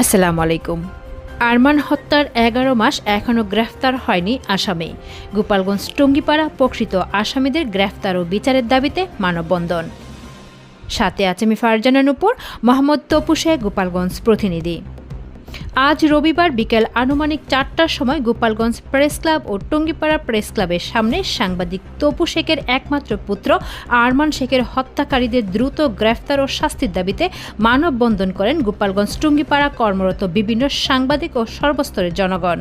আসসালামু আলাইকুম। আরমান হত্যার এগারো মাস এখনও গ্রেফতার হয়নি আসামি। গোপালগঞ্জ টঙ্গিপাড়া প্রকৃত আসামিদের গ্রেফতার ও বিচারের দাবিতে মানববন্ধন। সাথে আছে আমি ফারজানার উপর মোহাম্মদ তপু গোপালগঞ্জ প্রতিনিধি। আজ রবিবার বিকেল আনুমানিক চারটার সময় গোপালগঞ্জ প্রেস ক্লাব ও টঙ্গিপাড়া প্রেস ক্লাবের সামনে সাংবাদিক তপু শেখের একমাত্র পুত্র আরমান শেখের হত্যাকারীদের দ্রুত গ্রেফতার ও শাস্তির দাবিতে মানববন্ধন করেন গোপালগঞ্জ টঙ্গিপাড়া কর্মরত বিভিন্ন সাংবাদিক ও সর্বস্তরের জনগণ।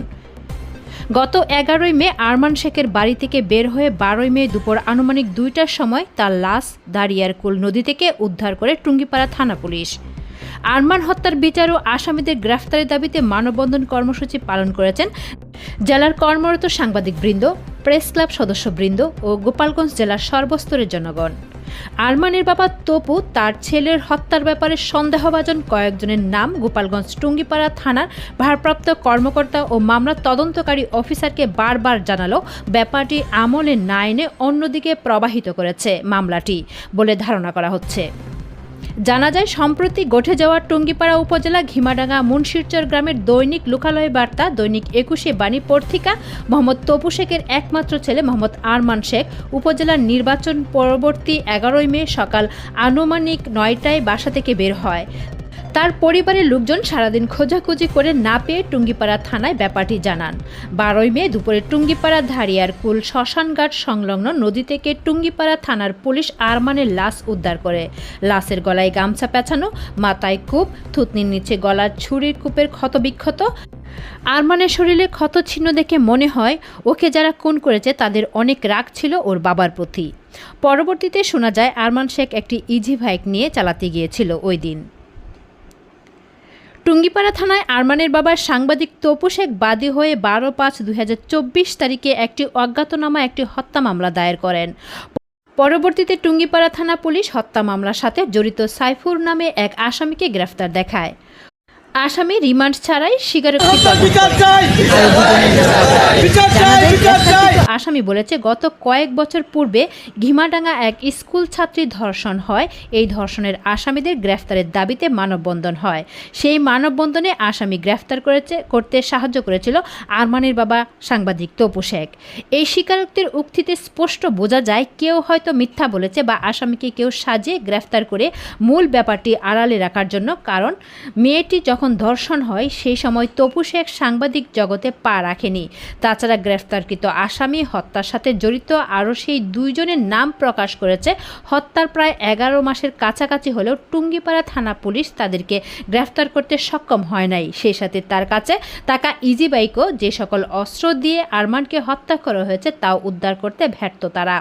গত এগারোই মে আরমান শেখের বাড়ি থেকে বের হয়ে বারোই মে দুপুর আনুমানিক দুইটার সময় তার লাশ দাঁড়িয়ারকুল নদী থেকে উদ্ধার করে টুঙ্গিপাড়া থানা পুলিশ। আরমান হত্যার বিচার ও আসামিদের গ্রেফতারের দাবিতে মানববন্ধন কর্মসূচি পালন করেছেন জেলার কর্মরত সাংবাদিকবৃন্দ, প্রেস ক্লাব সদস্যবৃন্দ ও গোপালগঞ্জ জেলার সর্বস্তরের জনগণ। আরমানের বাবা তপু তার ছেলের হত্যার ব্যাপারে সন্দেহভাজন কয়েকজনের নাম গোপালগঞ্জ টুঙ্গিপাড়া থানার ভারপ্রাপ্ত কর্মকর্তা ও মামলা তদন্তকারী অফিসারকে বারবার জানালো, ব্যাপারটি আমলে না এনে অন্যদিকে প্রবাহিত করেছে মামলাটি বলে ধারণা করা হচ্ছে। জানা যায়, সম্প্রতি গঠে যাওয়া টঙ্গিপাড়া উপজেলা ঘিমাডাঙ্গা মুন্সিরচর গ্রামের দৈনিক লোকালয় বার্তা, দৈনিক একুশে বাণী পত্রিকা, মোহাম্মদ তপু শেখের একমাত্র ছেলে মোহাম্মদ আরমান শেখ। উপজেলার নির্বাচন পরবর্তী এগারোই মে সকাল আনুমানিক নয়টায় বাসা থেকে বের হয়। তার পরিবারের লোকজন সারাদিন খোঁজাখুঁজি করে না পেয়ে টুঙ্গিপাড়া থানায় ব্যাপারটি জানান। বারোই মে দুপুরে টুঙ্গিপাড়া ধারিয়ার কুল শ্মশানঘাট সংলগ্ন নদী থেকে টুঙ্গিপাড়া থানার পুলিশ আরমানের লাশ উদ্ধার করে। লাশের গলায় গামছা পেঁচানো, মাথায় কূপ, থুতনির নিচে গলার ছুরির কূপের ক্ষতবিক্ষত। আরমানের শরীরে ক্ষত ছিন্ন দেখে মনে হয়, ওকে যারা খুন করেছে তাদের অনেক রাগ ছিল ওর বাবার প্রতি। পরবর্তীতে শোনা যায়, আরমান শেখ একটি ইজি বাইক নিয়ে চালাতে গিয়েছিল ওই দিন। টুঙ্গিপাড়া থানায় আরমানের বাবা সাংবাদিক তপু শেখ বাদী হয়ে বারো পাঁচ দুই তারিখে একটি অজ্ঞাতনামা, একটি হত্যা মামলা দায়ের করেন। পরবর্তীতে টুঙ্গিপাড়া থানা পুলিশ হত্যা মামলার সাথে জড়িত সাইফুর নামে এক আসামিকে গ্রেফতার দেখায়। আসামি রিমান্ড ছাড়াই স্বীকারোক্তি আসামি বলেছে গত কয়েক বছর পূর্বে ঘিমাডাঙ্গা এক স্কুল ছাত্রী ধর্ষণ হয়। এই ধর্ষণের আসামিদের গ্রেফতারের দাবিতে মানববন্ধন হয়। সেই মানববন্ধনে আসামি গ্রেফতার করেছে করতে সাহায্য করেছিল আরমানের বাবা সাংবাদিক তপু শেখ। এই স্বীকারোক্তির উক্তিতে স্পষ্ট বোঝা যায় কেউ হয়তো মিথ্যা বলেছে বা আসামিকে কেউ সাজিয়ে গ্রেফতার করে মূল ব্যাপারটি আড়ালে রাখার জন্য কারণ মেয়েটি যখন ধর্ষণ হয়, সেই সময় তপু শেখ সাংবাদিক জগতে পা রাখেনি। তাছাড়া গ্রেফতারকৃত আসামি হত্যার সাথে জড়িত আরও সেই দুইজনের নাম প্রকাশ করেছে। হত্যার প্রায় এগারো মাসের কাছাকাছি হলেও টুঙ্গিপাড়া থানা পুলিশ তাদেরকে গ্রেফতার করতে সক্ষম হয় নাই। সেই সাথে তার কাছে থাকা ইজি বাইকও যে সকল অস্ত্র দিয়ে আরমানকে হত্যা করা হয়েছে, তাও উদ্ধার করতে ব্যর্থ তারা।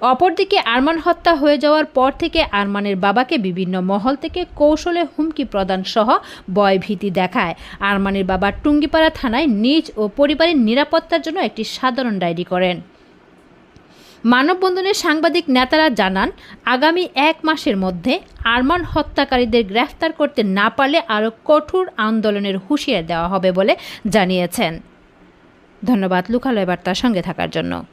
অপরদিকে আরমান হত্যা হয়ে যাওয়ার পর থেকে আরমানের বাবাকে বিভিন্ন মহল থেকে কৌশলে হুমকি প্রদান সহ ভয়ভীতি দেখায়। আরমানের বাবা টুঙ্গিপাড়া থানায় নিজ ও পরিবারের নিরাপত্তার জন্য একটি সাধারণ ডায়েরি করেন। মানববন্ধনে সাংবাদিক নেতারা জানান, আগামী এক মাসের মধ্যে আরমান হত্যাকারীদের গ্রেফতার করতে না পারলে আরও কঠোর আন্দোলনের হুঁশিয়ার দেওয়া হবে বলে জানিয়েছেন। ধন্যবাদ, লুকালয় বার্তার সঙ্গে থাকার জন্য।